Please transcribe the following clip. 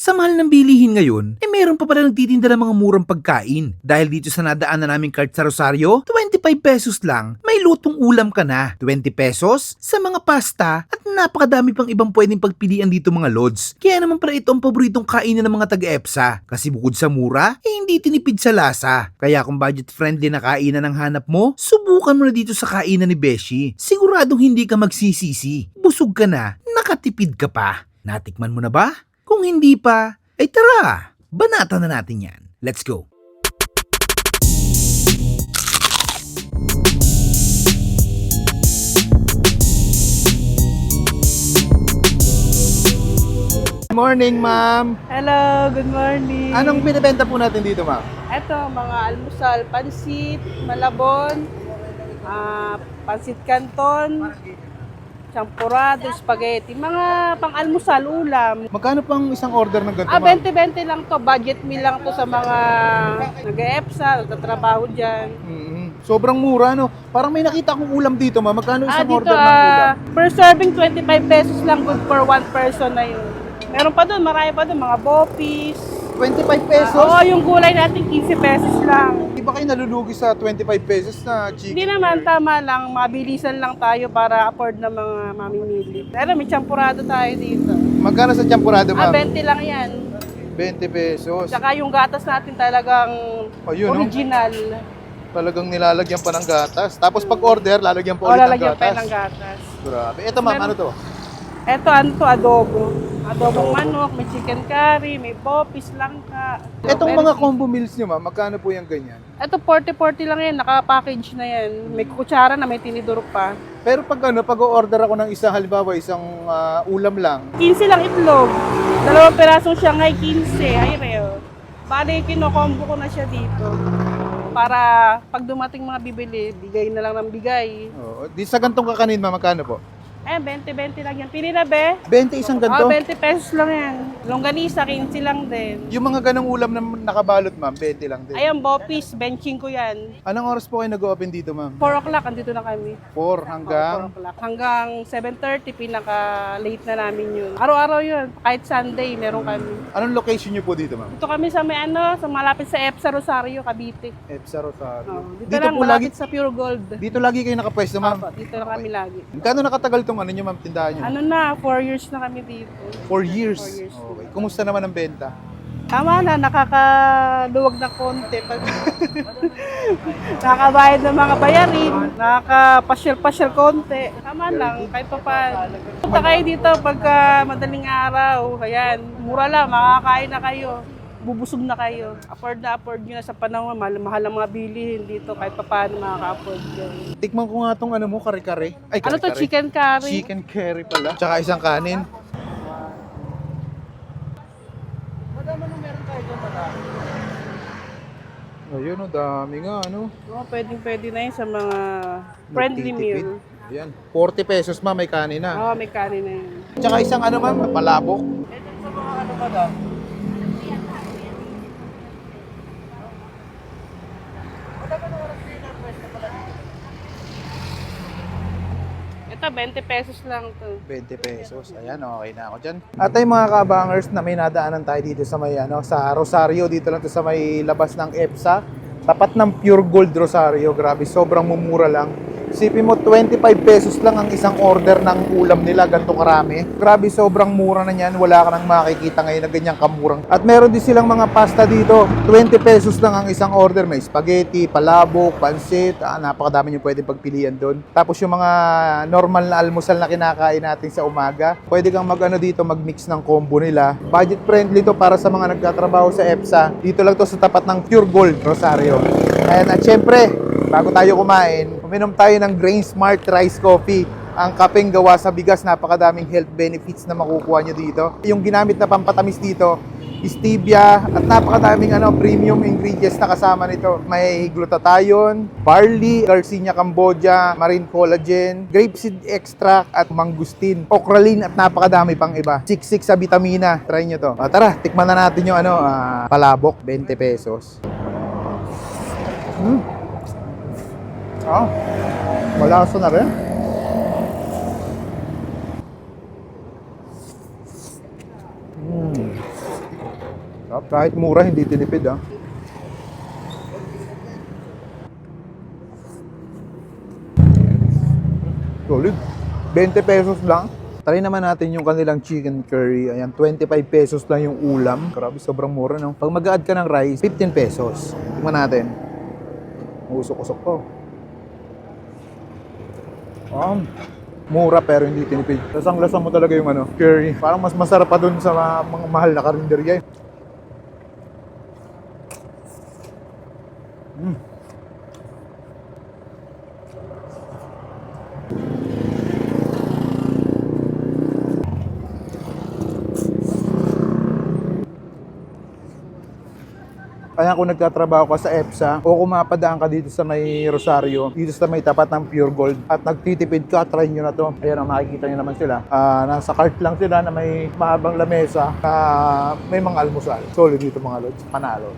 Sa mahal ng bilihin ngayon, eh meron pa pala nagtitinda ng mga murang pagkain. Dahil dito sa nadaan na naming cart sa Rosario, 25 pesos lang, may lutong ulam ka na. 20 pesos sa mga pasta at napakadami pang ibang pwedeng pagpilian dito mga lods. Kaya naman pala ito ang paboritong kainan ng mga taga-EPSA. Kasi bukod sa mura, eh hindi tinipid sa lasa. Kaya kung budget friendly na kainan ang hanap mo, subukan mo na dito sa kainan ni Beshi. Siguradong hindi ka magsisisi. Busog ka na, nakatipid ka pa. Natikman mo na ba? Kung hindi pa, ay tara, banata na natin yan. Let's go. Morning, ma'am. Hello, good morning. Anong binibenta po natin dito, ma'am? Ito, mga almusal, pansit, malabon, ah, pansit canton, champurado, spaghetti, mga pang-almusal, ulam. Magkano pang isang order ng ganito, Ah, ma'am? 20-20 lang to, budget meal lang to sa mga nag-EPSA, nagtatrabaho dyan. Mhm. Sobrang mura, no? Parang may nakita akong ulam dito, ma'am. Magkano Ah, isang dito, order ng ulam? ah, per serving, 25 pesos lang, good for one person na yun. Meron pa doon, marami pa doon, mga bopis. 25 Ah, pesos? Oo, yung gulay natin, 15 pesos lang. Di ba kayo nalulugi sa 25 pesos na Hindi chicken? naman, tama lang. Mabilisan lang tayo para afford ng mga mamimili. Pero may champurado tayo dito. Magkano sa champurado, Ah, ma'am? 20 lang yan. 20 pesos. Tsaka yung gatas natin talagang Oh, yun, no? original. Talagang nilalagyan pa ng gatas. Tapos pag order, lalagyan pa ulit ng lalagyan gatas. pa ng gatas. Grabe. Ito, ma'am, ano to? Eto, ano to, adobo. Adobong manok, may chicken curry, may popis, langka. Itong mga combo meals nyo, ma'am, magkano po yung ganyan? Eto, 40-40 lang yan. Naka-package na yan. May kutsara na, may tinidor pa. Pero pag ano, pag order ako ng isang halimbawa, isang ah, ulam lang, 15 lang itlog. Dalawang perasong Shanghai, 15. Ay, reo. Bali, kinokombo ko na siya dito. Para pag dumating mga bibili, bigay na lang ng bigay. oh, di sa gantong kakanin, ma'am, magkano po? Eh, 20-20 lang yan. Pili na, be? 20 isang Ah, ganto? 20 pesos lang yan. Longganisa, 15 lang din. Yung mga ganong ulam na nakabalot, ma'am, 20 lang din. Ayan, bopis, benching ko yan. Anong oras po kayo nag-open dito, ma'am? 4 o'clock, andito na kami. 4 hanggang... 4 o'clock. Hanggang 7.30, pinaka-late na namin yun. Araw-araw yun. Kahit Sunday, meron kami. Anong location nyo po dito, ma'am? Ito kami sa may ano, sa malapit sa EPSA Rosario, Cavite. EPSA Rosario. Oh, dito, dito lang, po lagi, malapit sa Pure Gold. dito lagi kayo nakapwesto, ma'am? Apo, dito lang kami lagi. Kano nakatagal tong ano nyo, ma'am, tindahan nyo? Ano na, 4 years na kami dito. 4 years. Four years. Okay. Kumusta naman ang benta? Tama na, nakakaluwag na konti. Pag nakakabayad ng mga bayarin, nakakapasyal-pasyal konti. Tama lang, kahit pa paano. Punta kayo dito pagka madaling araw. Ayan, mura lang, makakain na kayo. Bubusog na kayo. Afford na afford nyo na sa panahon. Mahal, mahal ang mga bilihin dito kahit pa paano makaka-afford yun. Tikman ko nga tong ano mo, kare-kare. Ay, Ano to, kare-kare. chicken curry? Chicken curry pala. Tsaka isang kanin. Ayun, oh, dami nga, ano. Oo, pwedeng pwede na yun sa mga friendly Nagtitipid. meal. Ayan, 40 pesos ma, may kanin na. Oo, may kanin na yun. Tsaka isang ano ma'am, palabok. Ito, 20 pesos lang to. 20 pesos. Ayan, okay na ako dyan. At ay mga kabangers na may nadaanan tayo dito sa may ano, sa Rosario, dito lang to sa may labas ng EPSA. Tapat ng Pure Gold Rosario. Grabe, sobrang mumura lang. Isipin mo, 25 pesos lang ang isang order ng ulam nila, ganito karami. Grabe, sobrang mura na yan. Wala ka nang makikita ngayon na ganyang kamurang. At meron din silang mga pasta dito. 20 pesos lang ang isang order. May spaghetti, palabok, pansit. Ah, napakadami nyo pwede pagpilian doon. Tapos yung mga normal na almusal na kinakain natin sa umaga, pwede kang mag-ano dito, mag-mix ng combo nila. Budget friendly to para sa mga nagtatrabaho sa EPSA. Dito lang to sa tapat ng Pure Gold, Rosario. Ayan, at syempre, bago tayo kumain, uminom tayo ng Grain Smart Rice Coffee. Ang kapeng gawa sa bigas, napakadaming health benefits na makukuha nyo dito. Yung ginamit na pampatamis dito, stevia, at napakadaming ano, premium ingredients na kasama nito. May glutathione, barley, Garcinia Cambodia, marine collagen, grapeseed extract, at mangustin, okralin, at napakadami pang iba. Siksik sa vitamina. Try nyo to. Ah, tara, tikman na natin yung ano, ah, palabok, 20 pesos. Hmm. Ah, malasa na rin. Hmm. Kahit mura, hindi tinipid ah. Solid. 20 pesos lang. Try naman natin yung kanilang chicken curry. Ayan, 25 pesos lang yung ulam. Grabe, sobrang mura, no? Pag mag-add ka ng rice, 15 pesos. Tingnan natin. Usok-usok to. Um, mura pero hindi tinipid. Lasang-lasa mo talaga yung ano, curry. Parang mas masarap pa dun sa mga, mahal na karinderya. Kaya kung nagtatrabaho ka sa EPSA o kung mapadaan ka dito sa may Rosario, dito sa may tapat ng Pure Gold at nagtitipid ka, try nyo na to. Ayan, ang makikita nyo naman sila. Ah, nasa cart lang sila na may mahabang lamesa na may mga almusal. Solid dito mga lods. Panalo.